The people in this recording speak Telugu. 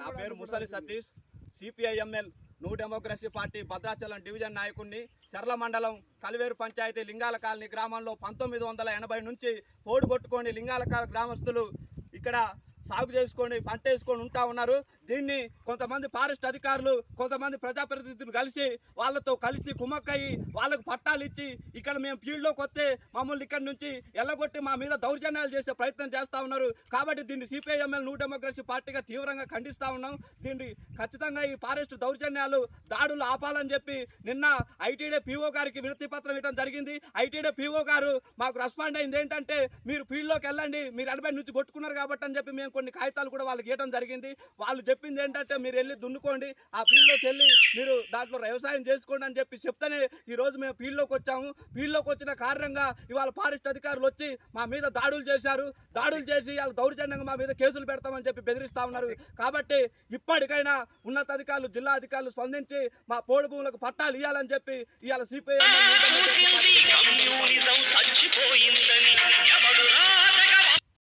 నా పేరు Musali Satish. CPIML new democracy party Bhadrachalam division నాయకుడిని చర్ల మండలం కలివేరు పంచాయతీ లింగాల కాలనీ గ్రామంలో పంతొమ్మిది వందల ఎనభై నుంచి పోడు కొట్టుకొని లింగాల కాల గ్రామస్తులు ఇక్కడ సాగు చేసుకొని పంట వేసుకొని ఉంటా ఉన్నారు. దీన్ని కొంతమంది ఫారెస్ట్ అధికారులు కొంతమంది ప్రజాప్రతినిధులు కలిసి వాళ్ళతో కలిసి కుమ్మక్కయి వాళ్ళకు పట్టాలు ఇచ్చి ఇక్కడ మేము ఫీల్డ్లోకి వస్తే మమ్మల్ని ఇక్కడ నుంచి ఎల్లగొట్టి మా మీద దౌర్జన్యాలు చేసే ప్రయత్నం చేస్తూ ఉన్నారు. కాబట్టి దీన్ని సిపిఐఎంఎల్ న్యూ డెమోక్రసీ పార్టీగా తీవ్రంగా ఖండిస్తూ ఉన్నాం. దీన్ని ఖచ్చితంగా ఈ ఫారెస్ట్ దౌర్జన్యాలు దాడులు ఆపాలని చెప్పి నిన్న ఐటీడే పీఓ గారికి వినతి పత్రం ఇవ్వడం జరిగింది. ఐటీడే పీఓ గారు మాకు రెస్పాండ్ అయింది. ఏంటంటే మీరు ఫీల్డ్లోకి వెళ్ళండి. మీరు ఎనభై నుంచి కొట్టుకున్నారు కాబట్టి అని చెప్పి మేము కొన్ని కాగితాలు కూడా వాళ్ళకి ఇవ్వడం జరిగింది. వాళ్ళు చెప్పింది ఏంటంటే మీరు వెళ్ళి దున్నుకోండి. ఆ ఫీల్డ్లోకి వెళ్ళి మీరు దాంట్లో వ్యవసాయం చేసుకోండి అని చెప్పి చెప్తేనే ఈ రోజు మేము ఫీల్డ్లోకి వచ్చాము. ఫీల్డ్లోకి వచ్చిన కారణంగా ఇవాళ ఫారెస్ట్ అధికారులు వచ్చి మా మీద దాడులు చేశారు. దాడులు చేసి వాళ్ళ దౌర్జన్యంగా మా మీద కేసులు పెడతామని చెప్పి బెదిరిస్తా ఉన్నారు. కాబట్టి ఇప్పటికైనా ఉన్నతాధికారులు జిల్లా అధికారులు స్పందించి మా పోడు భూములకు పట్టాలు ఇవ్వాలని చెప్పి ఇవాళ సిపిఐ